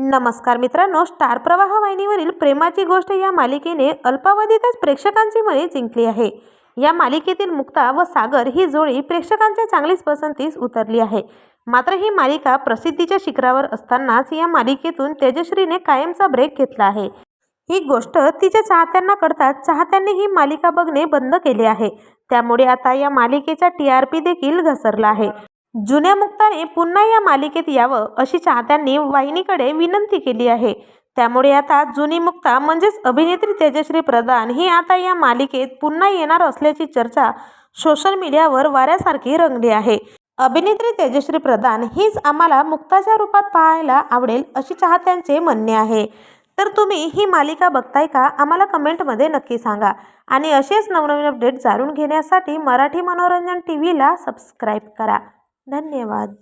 नमस्कार मित्रांनो स्टार प्रवाह वाहिनीवरील प्रेमाची गोष्ट या मालिकेने अल्पावधीतच प्रेक्षकांची मने जिंकली आहे. या मालिकेतील मुक्ता व सागर ही जोडी प्रेक्षकांच्या चांगलीच पसंतीस उतरली आहे. मात्र ही मालिका प्रसिद्धीच्या शिखरावर असतानाच या मालिकेतून तेजश्रीने कायमचा ब्रेक घेतला आहे. ही गोष्ट तिच्या चाहत्यांना कळताच चाहत्यांनी ही मालिका बघणे बंद केले आहे. त्यामुळे आता या मालिकेचा टी आर पी देखील घसरला आहे. जुन्या मुक्ताने पुन्हा या मालिकेत यावं अशी चाहत्यांनी वाहिनीकडे विनंती केली आहे. त्यामुळे आता जुनी मुक्ता म्हणजेच अभिनेत्री तेजश्री प्रधान ही आता या मालिकेत पुन्हा येणार असल्याची चर्चा सोशल मीडियावर वाऱ्यासारखी रंगली आहे. अभिनेत्री तेजश्री प्रधान हीच आम्हाला मुक्ताच्या रूपात पाहायला आवडेल अशी चाहत्यांचे म्हणणे आहे. तर तुम्ही ही मालिका बघताय का? आम्हाला कमेंटमध्ये नक्की सांगा. आणि असेच नवनवीन अपडेट जाणून घेण्यासाठी मराठी मनोरंजन टी व्हीला सबस्क्राईब करा. धन्यवाद.